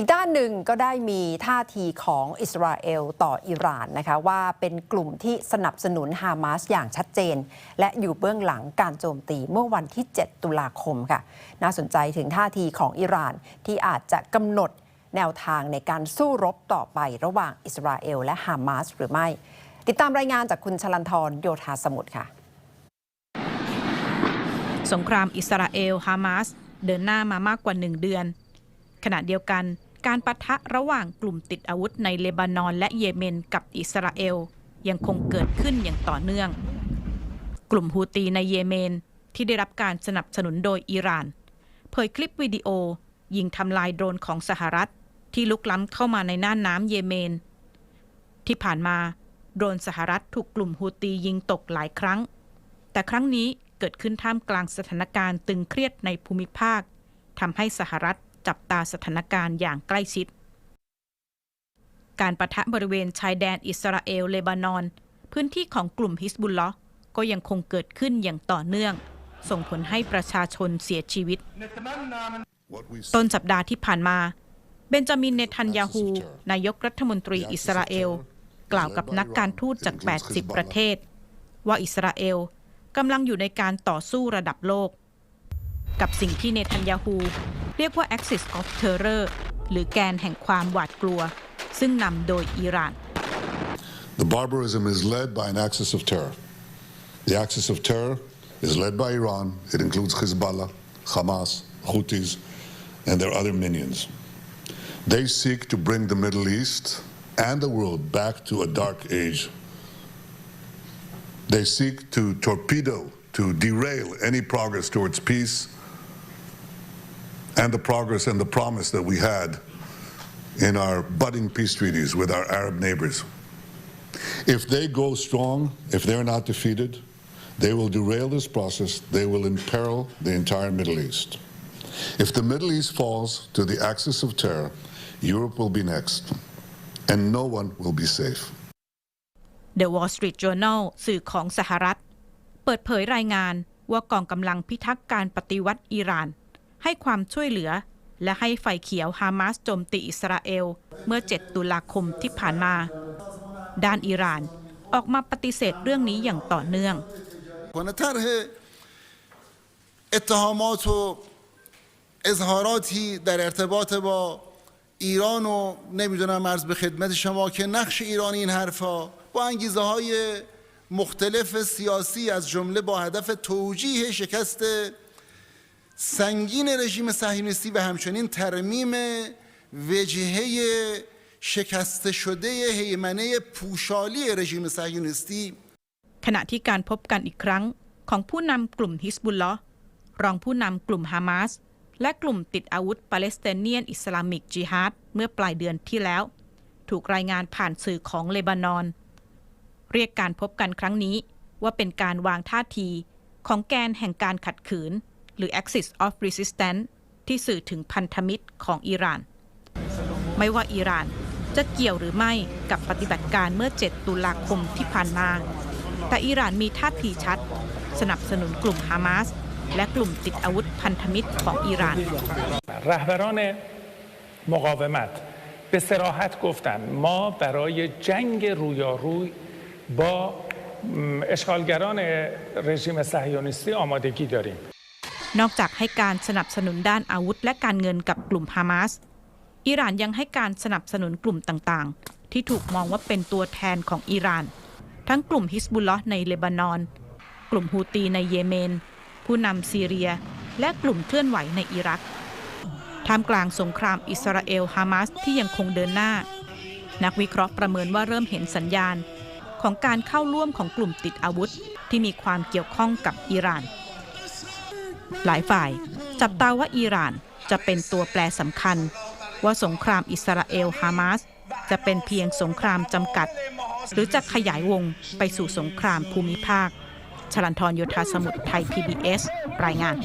อีกด้านหนึ่งก็ได้มีท่าทีของอิสราเอลต่ออิหร่านนะคะว่าเป็นกลุ่มที่สนับสนุนฮามาสอย่างชัดเจน และอยู่เบื้องหลังการโจมตีเมื่อวันที่ 7 ตุลาคมค่ะ น่าสนใจถึงท่าทีของอิหร่านที่อาจจะกำหนดแนวทางในการสู้รบต่อไประหว่างอิสราเอลและฮามาสหรือไม่ ติดตามรายงานจากคุณชลันทรโยธาสมุทรค่ะ สงครามอิสราเอลฮามาสเดินหน้ามามากกว่าหนึ่งเดือนขณะเดียวกัน การปะทะระหว่างกลุ่มติดอาวุธในเลบานอนและเยเมนกับอิสราเอล ยังคงเกิดขึ้นอย่างต่อเนื่อง กลุ่มฮูตีในเยเมนที่ได้รับการสนับสนุนโดยอิหร่าน เผยคลิปวิดีโอ ยิงทำลายโดรนของสหรัฐ ที่ลุกล้ำเข้ามาในน่านน้ำเยเมน ที่ผ่านมาโดรนสหรัฐถูกกลุ่มฮูตียิงตกหลายครั้ง แต่ครั้งนี้เกิดขึ้นท่ามกลางสถานการณ์ตึงเครียดในภูมิภาคทำให้สหรัฐ จับตาสถานการณ์อย่างใกล้ชิด การประทะบริเวณชายแดนอิสราเอลเลบานอน พื้นที่ของกลุ่มฮิสบุลลอห์ก็ยังคงเกิดขึ้นอย่างต่อเนื่อง ส่งผลให้ประชาชนเสียชีวิต ต้นสัปดาห์ที่ผ่านมา เบนจามินเนทันยาฮู นายกรัฐมนตรีอิสราเอล กล่าวกับนักการทูตจาก 80 ประเทศ ว่าอิสราเอลกำลังอยู่ในการต่อสู้ระดับโลก กับสิ่งที่เนทันยาฮู เรียกว่า Axis of Terror หรือแกนแห่งความหวาดกลัว ซึ่งนำโดยอิหร่าน The barbarism is led by an axis of terror. The axis of terror is led by Iran. It includes Hezbollah, Hamas, Houthis, and their other minions. They seek to bring the Middle East and the world back to a dark age. They seek to torpedo, to derail any progress towards peace and the progress and the promise that we had in our budding peace treaties with our Arab neighbors. If they go strong, if they're not defeated, they will derail this process. They will imperil the entire Middle East. If the Middle East falls to the axis of terror, Europe will be next, and no one will be safe. The Wall Street Journal สื่อของสหรัฐ เปิดเผยรายงานว่ากองกำลังพิทักษ์การปฏิวัติอิหร่าน ให้ความช่วยเหลือ และให้ไฟเขียวฮามาสโจมตีอิสราเอล เมื่อ 7 ตุลาคมที่ผ่านมา ด้านอิหร่านออกมาปฏิเสธเรื่องนี้อย่างต่อเนื่อง کنه طرح اتهامات و اظهاراتی در ارتباط با ایران و نمیدونم عرض به خدمت شما که نقش ایران این حرفها با انگیزه های مختلف سیاسی از جمله با هدف توجیه شکست سنگین رژیم صهیونیستی و همچنین ترمیم وجهه شکسته شده هیمنه پوشالی رژیم صهیونیستی ขณะที่การพบกันอีกครั้งของผู้นำกลุ่มฮิสบุลลอห์รองผู้นำกลุ่มฮามาส และกลุ่มติดอาวุธปาเลสไตเนียนอิสลามิกจิฮาดเมื่อปลายเดือนที่แล้ว ถูกรายงานผ่านสื่อของเลบานอน เรียกการพบกันครั้งนี้ว่าเป็นการวางท่าทีของแกนแห่งการขัดขืน หรือ Axis of Resistance ที่สื่อถึงพันธมิตรของอิหร่าน ไม่ว่าอิหร่านจะเกี่ยวหรือไม่กับปฏิบัติการเมื่อ 7 ตุลาคมที่ผ่านมา แต่อิหร่านมีท่าทีชัด สนับสนุนกลุ่มฮามาส และกลุ่มติดอาวุธพันธมิตรของอิหร่าน رهبران مقاومت به سراحت گفتند ما برای جنگ رویاروی با م، اشغالگران رژیم صهیونیستی آمادگی داریم นอกจากให้การสนับสนุนด้านอาวุธและการเงินกับกลุ่มฮามาส อิหร่านยังให้การสนับสนุนกลุ่มต่างๆ ที่ถูกมองว่าเป็นตัวแทนของอิหร่าน ทั้งกลุ่มฮิสบุลลอห์ในเลบานอน กลุ่มฮูตีในเยเมน ผู้นำซีเรีย และกลุ่มเคลื่อนไหวในอิรักท่ามกลางสงครามอิสราเอลฮามาสที่ยังคงเดินหน้า นักวิเคราะห์ประเมินว่าเริ่มเห็นสัญญาณ ของการเข้าร่วมของกลุ่มติดอาวุธที่มีความเกี่ยวข้องกับอิหร่าน หลายฝ่ายจับตาว่าอิหร่านจะเป็นตัวแปรสำคัญ ว่าสงครามอิสราเอลฮามาสจะเป็นเพียงสงครามจำกัด หรือจะขยายวงไปสู่สงครามภูมิภาค ชลันทรโยธาสมุทรไทย PBS รายงาน